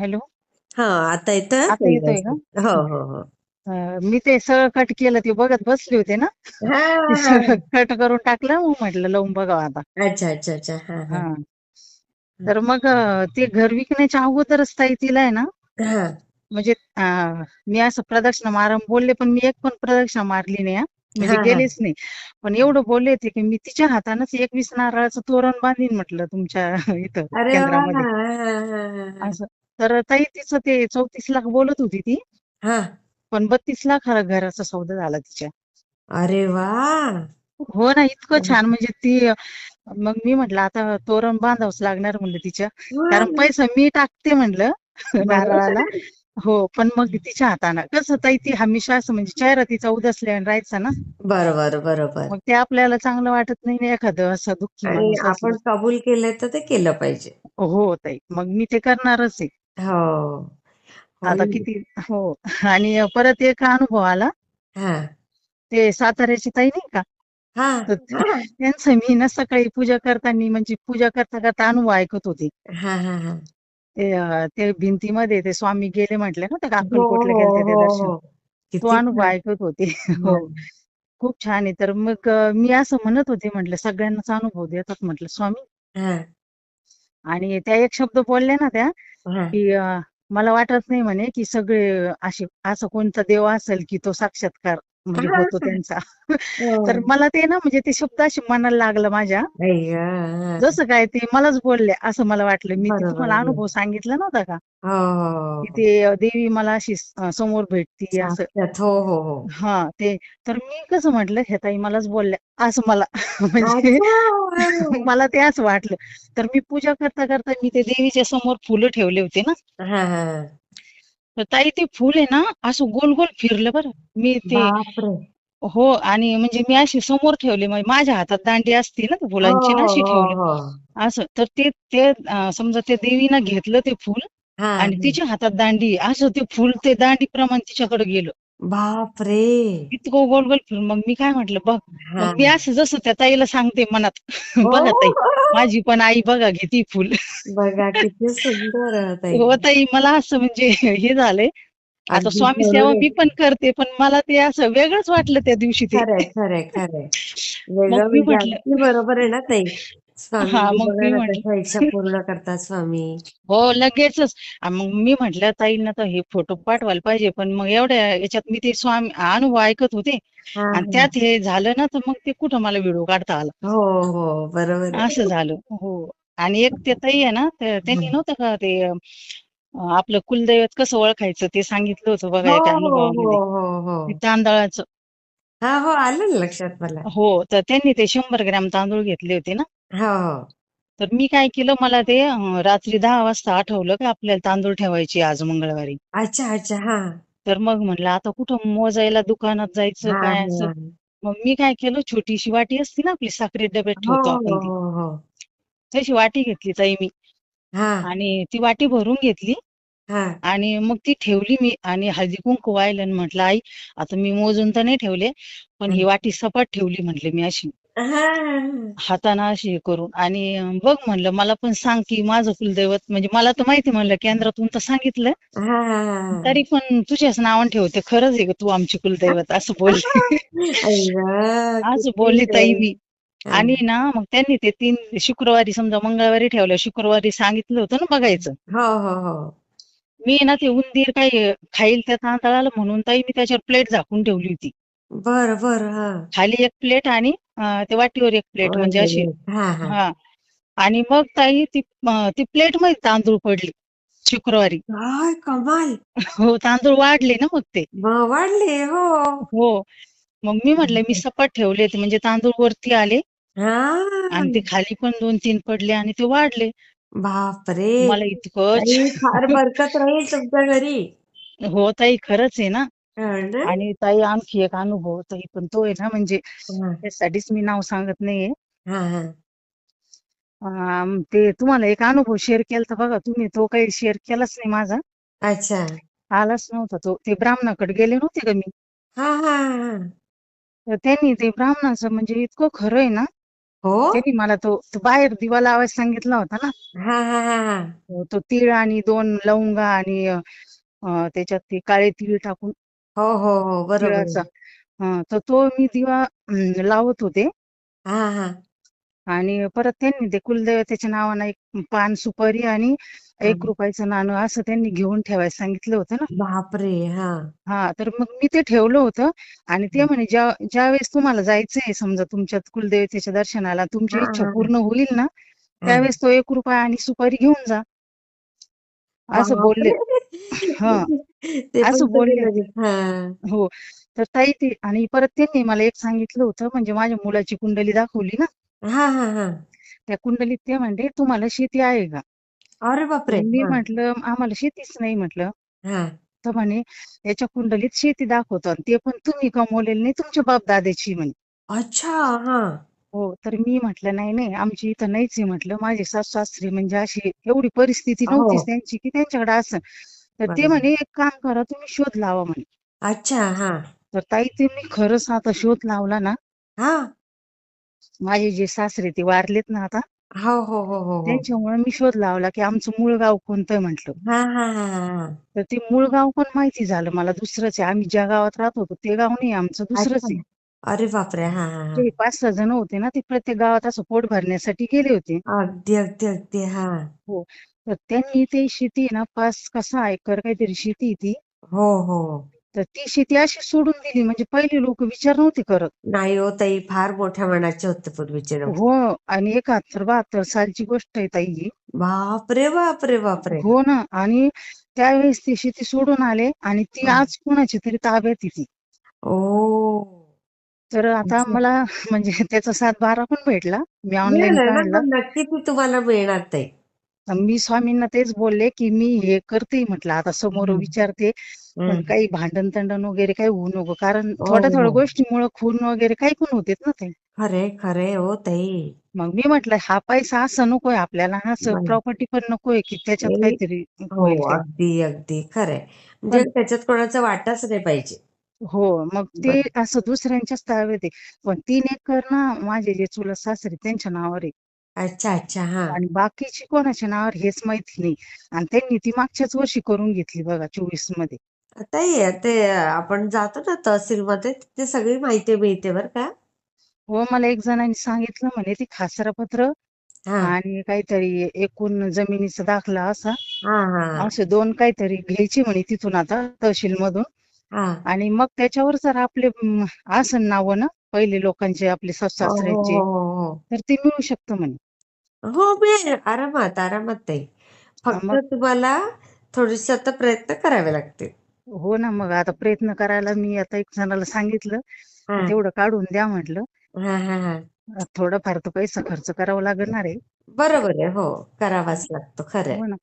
Hello? हा आता येतोय? आता येतोय का. हो हो हो. अं, मी ते सगळं कट केलं ते बघत बसले होते ना? ते हा सगळं कट करून टाकलं मग म्हटलं लावून बघावं आता. अच्छा अच्छा अच्छा. हा हा. हा. तर मग अं, ते घर विकण्याच्या अगोदरच ताई तिला आहे ना? हा. म्हणजे अं, मी असं प्रदक्षिणा मारा बोलले पण मी एक पण प्रदक्षिणा मारली नाही हा. म्हणजे हा हा. गेलेच नाही. पण एवढं बोलले होते की मी तिच्या हातानच एकवीस नारळाचं तोरण बांधीन म्हटलं तुमच्या इथं अरे वा. केंद्रामध्ये. हा हा हा हा. असं. तर ताई तिचं ते चौतीस लाख बोलत होती ती. हा. पण बत्तीस लाख घराचा सौदा झाला तिच्या. अरे वा. हो ना इतकं छान. म्हणजे ती मग मी म्हटलं आता तोरण बांधावंच लागणार म्हणलं तिच्या. कारण पैसा मी टाकते म्हणलं नारळाला. हो पण मग तिच्या हातानं. कसं ताई ती हमेशा असं म्हणजे चेहरा तिचा उदासल्याने राहायचा ना. बरोबर बरोबर. मग ते आपल्याला चांगलं वाटत नाही ना एखादं असं दुःखी आणि माणूस असलं आपण कबूल केलं तर ते केलं पाहिजे. हो ताई मग मी ते करणारच आहे. हो. आता होईल किती? हो. आणि परत एक अनुभव आला. हा. ते साताऱ्याची ताई नाही का? हा. तर ते- हा. त्यांचं मी ना सकाळी पूजा करताना म्हणजे पूजा करता करता अनुभव ऐकत होते. हा हा हा. ते अं, ते भिंतीमध्ये ते स्वामी गेले म्हटले ना त्या हो अक्कलकोटला हो गेले ते हो दर्शन. हो तो किती अनुभव छान. ऐकत होते. हा. खूप छान आहे. तर मग अं, मी असं म्हणत होते म्हटलं सगळ्यांनाच अनुभव देतात म्हटलं स्वामी. हा. आणि त्या एक शब्द बोलल्या ना त्या की मला वाटत नाही म्हणे की सगळे असे असं कोणता देव असेल की तो साक्षात्कार म्हणजे होतो त्यांचा. तर हो. मला ते ना म्हणजे ते शब्द असे मनाला लागलं माझ्या. जसं काय ते मलाच बोलले असं मला वाटलं. मी तुम्हाला. अनुभव सांगितला नव्हता का? हो. ते देवी मला अशी समोर भेटती असं. हो हो ते तर मी कसं म्हटलं हे ताई मलाच बोलल्या. असं मला म्हणजे मला ते असं वाटलं. तर मी पूजा करता करता मी ते देवीच्या समोर फुलं ठेवले होते ना. तर ताई ते फुल आहे ना असं गोल गोल फिरलं बरं. मी ते बापरे. हो आणि म्हणजे मी अशी समोर ठेवले म्हणजे माझ्या हातात दांडी असती ना त्या हो फुलांची ना हो अशी हो ठेवले. हो. असं तर ते ते अं, समजा ते देवीनं घेतलं ते फुल हा आणि तिच्या हातात दांडी असं ते फुल ते दांडी प्रमाणे तिच्याकडे गेलं. बापरे. इतकं गोल गोल फिरून मग मी काय म्हटलं बघ हा. मग मी असं जसं त्या ताईला सांगते मनात हो बघा ताई माझी पण आई बघा घेती फुल. बघा किती सुंदर ताई. हो ताई मला असं म्हणजे हे झालंय. आता अगदी स्वामी सेवा मी पण करते पण मला ते असं वेगळंच वाटलं त्या दिवशी ते. खरंय खरंय खरंय. मग वेगळं मी म्हणजे म्हटलं अगदी बरोबर आहे ना ताई. हा मग बघा मी ना म्हटलं कशा इच्छा पूर्ण करतात स्वामी. हो लगेचच. आ, मग मी म्हटलं ताईंना तर हे फोटो पाठवायला पाहिजे पण मग एवढ्या याच्यात मी ते स्वामी अनुभव ऐकत होते. हा आणि हा. त्यात हे झालं ना तर मग ते कुठं मला व्हिडिओ काढता आला? हो हो बरोबर आहे. असं झालं. हो. आणि एक ते ताई आहे ना ते- त्यांनी. नव्हतं का ते अं, आपलं कुलदैवत कसं ओळखायचं ते सांगितलं होतं बघा हो त्या हो हो अनुभवामध्ये. हो हो. ते तांदळाचं. हा हो आलं ना लक्षात मला. हो तर त्यांनी ते शंभर ग्रॅम तांदूळ घेतले होते ना. हो. हो तर मी काय केलं मला ते अं, रात्री दहा वाजता आठवलं की आपल्याला तांदूळ ठेवायची आज मंगळवारी. अच्छा अच्छा हा. तर मग म्हणलं आता कुठं मोजायला दुकानात जायचं हा काय असं? हा मग मी काय केलं छोटीशी वाटी असते ना आपली साखरे डब्यात हो ठेवतो आपण हो ती. हो हो. तशी वाटी घेतली ताई मी. हा. आणि ती वाटी भरून घेतली. हा. आणि मग ती ठेवली मी आणि हळदी कुंकू वाहिलं आणि म्हटलं आई आता मी मोजून तर नाही ठेवले पण ही वाटी सपाट ठेवली म्हटले मी अशी. हा. हाताने अशी हे करून. आणि बघ म्हणलं मला पण सांग की माझं कुलदैवत म्हणजे मला तर माहिती म्हणलं केंद्रातून तर सांगितलं. हा. तरी पण तुझ्याच नावाने ठेवते खरंच आहे का तू आमची कुलदैवत असं बोलली. असं किती बोलली ताई मी. आणि ना मग त्यांनी ते तीन शुक्रवारी समजा मंगळवारी ठेवलं शुक्रवारी सांगितलं होतं ना बघायचं. हो हो हो. मी ना ते उंदीर काही खाईल त्या तांदळाला म्हणून ताई मी त्याच्यावर प्लेट झाकून ठेवली होती. बर बर हा. खाली एक प्लेट आणि अं, ते वाटीवर एक प्लेट म्हणजे अशी. हा हा. हा. आणि मग ताई ती अं, ती प्लेटमध्ये तांदूळ पडली शुक्रवारी. काय कमाल. हो तांदूळ वाढले ना मग ते. वाढले हो. हो. मग मी म्हटलं मी सपाट ठेवले ते म्हणजे तांदूळ वरती आले. हा. आणि ते खाली पण दोन तीन पडले आणि ते वाढले. बापरे. मला इतकं ताई फार बरकत राहील तुमच्या घरी. हो ताई खरंच आहे ना. आणि ताई आणखी एक अनुभव ताई पण तो आहे ना म्हणजे त्यासाठीच मी नाव सांगत नाहीये. हा हा. अं, ते तुम्हाला एक अनुभव शेअर केला बघा तुम्ही तो काही शेअर केलाच नाही माझा. अच्छा. आलाच नव्हता तो. ते ब्राह्मणाकडे गेले नव्हते का मी? हा हा हा. तर त्यांनी ते ब्राह्मणाचं म्हणजे इतकं खरं आहे ना हो? त्यांनी मला तो तो बाहेर दिवा लावायला सांगितला होता ना. हा हा हा हा. तो- तीळ आणि दोन लवंगा आणि अ, त्याच्यात ते काळे तीळ टाकून हो हो हो बरोबर तिळाचा. हा, तर तो मी दिवा अं, लावत होते. हा हा. आणि परत त्यांनी ते कुलदेवतेच्या नावानं एक पान सुपारी आणि एक हा. रुपयाचं नाणं असं त्यांनी घेऊन ठेवायला सांगितलं होतं ना. बापरे! हा. हा तर मग मी ते ठेवलं होतं. आणि ते म्हणे ज्या ज्या वेळेस तुम्हाला जायचंय समजा तुमच्या कुलदेवतेच्या दर्शनाला तुमची हा, इच्छा हा. पूर्ण होईल ना हा. त्यावेळेस तो एक रुपया आणि सुपारी घेऊन जा. असं बोलले. हा. ते पण असं बोलले. लगेच हा. हो. तर ताई ते आणि परत त्यांनी मला एक सांगितलं होतं म्हणजे माझ्या मुलाची कुंडली दाखवली ना. हा हा हा. त्या कुंडलीत ते म्हणले तुम्हाला शेती आहे का? अरे बापरे मी हा. म्हटलं आम्हाला शेतीच नाही म्हटलं. हा. तर म्हणे याच्या कुंडलीत शेती दाखवतो आणि ते पण तुम्ही कमवलेली नाही तुमच्या बाप दादाची म्हणे. अच्छा हा. हो तर मी म्हटलं नाही नाही आमची इथं नाहीच आहे म्हटलं. माझे सासू सासरे म्हणजे अशी एवढी परिस्थिती हो. नव्हतीच त्यांची की त्यांच्याकडे असं तर ते बरोबर. म्हणे एक काम करा तुम्ही शोध लावा म्हणे. अच्छा हा. तर ताई ते मी खरंच आता शोध लावला ना? हा. माझे जे सासरे ते वारलेत ना आता? हो हो हो हो हो. त्यांच्यामुळे मी शोध लावला की आमचं मूळ गाव कोणतं आहे म्हटलं. हा हा हा हा तर ते मूळ गाव पण माहिती झालं मला दुसरंच आहे. आम्ही ज्या गावात राहत होतो ते गाव नाही आमचं दुसरंच अच्छा. आहे. अरे बापरे. हा हा हा. जे पाच सहा जण होते ना ते प्रत्येक गावात असं पोट भरण्यासाठी गेले होते. अगदी अगदी अगदी. हा. तर त्यांनी ते शेती आहे ना पाच का सहा एकर काहीतरी शेती आहे ती. हो हो. तर ती शेती अशी सोडून दिली म्हणजे पहिले लोक विचार नव्हते करत. नाही हो ताई फार मोठ्या मनाचे होते पूर्वीचे लोक हो आणि एकाहत्तर बहात्तर सालची गोष्ट आहे ताई ही. बापरे बापरे बापरे. हो ना आणि त्यावेळेस ती शेती सोडून आले आणि ती हा. आज कोणाची तरी ताब्यात आहे ती. ओ. तर आता अच्छा. मला म्हणजे त्याचा सात बारा पण भेटला मी ऑनलाईन मिळालं ना काढला. पण नक्की ती तुम्हाला मिळणार ताई. मी स्वामींना तेच बोलले की मी हे करते म्हटलं आता समोर. विचारते पण. काही भांडण तंडण वगैरे काही होऊ नको कारण हो, थोड्या थोड्या हो. गोष्टीमुळे खून वगैरे काही पण होतेत ना ते खरे खरे हो ताई मग मी म्हटलं हा पैसा असं नकोय आपल्याला नाही. प्रॉपर्टी पण नकोय की त्याच्यात. काहीतरी हो अगदी अगदी खरंय म्हणजे त्याच्यात कोणाचा वाटाच नाही पाहिजे हो मग ते असं दुसऱ्यांच्याच ताब्यात आहे पण तीन एकर ना माझे जे चुलत सासरे त्यांच्या नावावर आहे अच्छा अच्छा. हा. आणि बाकीची कोणाच्या नावावर हेच माहिती नाही. आणि त्यांनी ती मागच्याच वर्षी करून घेतली बघा चोवीसमध्ये. ताई ते आपण जातो ना तहसीलमध्ये तिथे सगळी माहिती मिळते बर का? हो मला एक जणांनी सांगितलं म्हणे ती खासरापत्र हा. आणि काहीतरी एकूण जमिनीचा दाखला असा. हा हा असे दोन काहीतरी घ्यायची म्हणे तिथून आता तहसील मधून हा. आणि मग त्याच्यावर जर आपले म, असन नाव ना पहिले लोकांचे आपले हो सासऱ्यांचे हो. हो तर ते मिळू शकतं म्हणे. हो मिळेल. आरामात आरामात ताई. फक्त मग- तुम्हाला थोडेसे आता प्रयत्न करावे लागतील. हो ना मग आता प्रयत्न करायला मी आता एक जणाला सांगितलं. हा. तेवढं काढून द्या म्हटलं. हा हा हा. थोडंफार तर पैसा खर्च करावा लागणार आहे. बरोबर आहे हो. करावाच लागतो खरंय हो ना.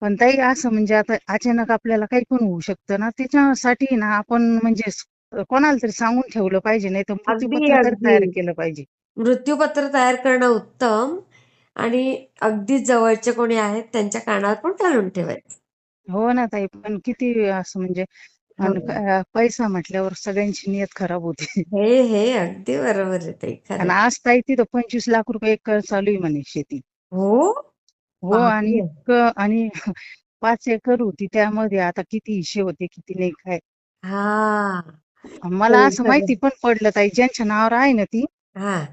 पण ताई असं म्हणजे आता अचानक आपल्याला काही पण होऊ शकतं ना त्याच्यासाठी ना आपण म्हणजे स- कोणाला तरी सांगून ठेवलं पाहिजे नाही तर अगदी, मृत्यूपत्र तरी तयार. केलं पाहिजे. मृत्यूपत्र तयार करणं उत्तम आणि अगदी जवळचे कोणी आहेत त्यांच्या कानावर पण घालून ठेवायचं. हो ना ताई पण किती असं म्हणजे हो. पैसा म्हटल्यावर सगळ्यांची नियत खराब होते. हे हे अगदी बरोबर आहे ताई आणि आज ताई तिथं पंचवीस लाख रुपये एकर चालू आहे म्हणे शेती. हो? हो आणि बापरे. इतकं आणि पाच एकर होती त्यामध्ये आता किती हिशे होते किती नाही काय. हा. मला हो, असं. माहिती पण पडलं ताई ज्यांच्या नावावर आहे ना ती हा.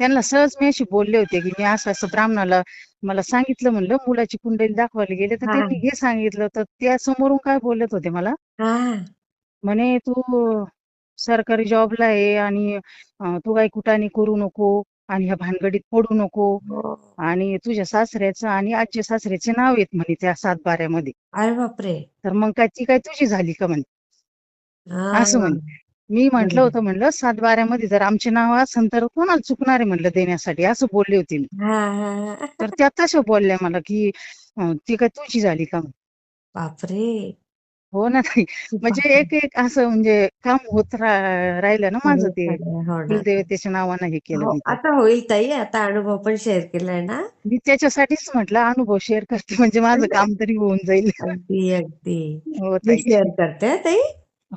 त्यांना सहज मी अशी बोलले होते की मी असं असं ब्राह्मणाला मला सांगितलं म्हणलं मुलाची कुंडली दाखवायला गेले तर. त्यांनी हे. सांगितलं तर त्या समोरून काय बोलत होते मला? हा. म्हणे तू सरकारी जॉबला आहे आणि अं, तू काही कुटाने करू नको आणि ह्या भानगडीत पडू नको हो. आणि तुझ्या सासऱ्याचं आणि आजच्या सासऱ्याचे नाव आहेत म्हणे त्या सातबाऱ्यामध्ये अरे बापरे. तर मग काय ती काय तुझी झाली का म्हणे? हा. असं म्हणे. मी म्हंटल. होतं म्हणलं सातबाऱ्यामध्ये जर आमचे नाव असेल तर कोणाला चुकणार म्हणलं देण्यासाठी असं बोलले होते मी हा हा हा. तर त्या तशा बोलल्या मला की ती काय तुझी झाली का. बापरे हो ना ताई म्हणजे एक एक असं म्हणजे काम होत राहिलं ना माझं ते. हो. कुलदेवतेच्या नावानं हे केलं हो. आता होईल ताई आता अनुभव पण शेअर केलाय ना मी त्याच्यासाठीच म्हटलं अनुभव शेअर करते म्हणजे माझं काम तरी होऊन जाईल अगदी अगदी हो शेअर करते ताई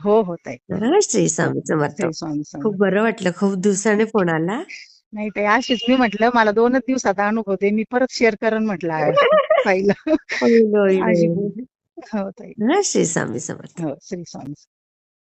हो हो ताई. हा, श्री स्वामी समर्थ. श्री स्वामी समर्थ. खूप बरं वाटलं खूप दिवसाने फोन आला. नाही ताई अशीच मी म्हटलं मला दोनच दिवसात अनुभव दे मी परत शेअर करेन म्हटलं ताईला होईल, होईल, अशी होईल. बोलली हो ताई. हं, श्री स्वामी समर्थ. हो श्री स्वामी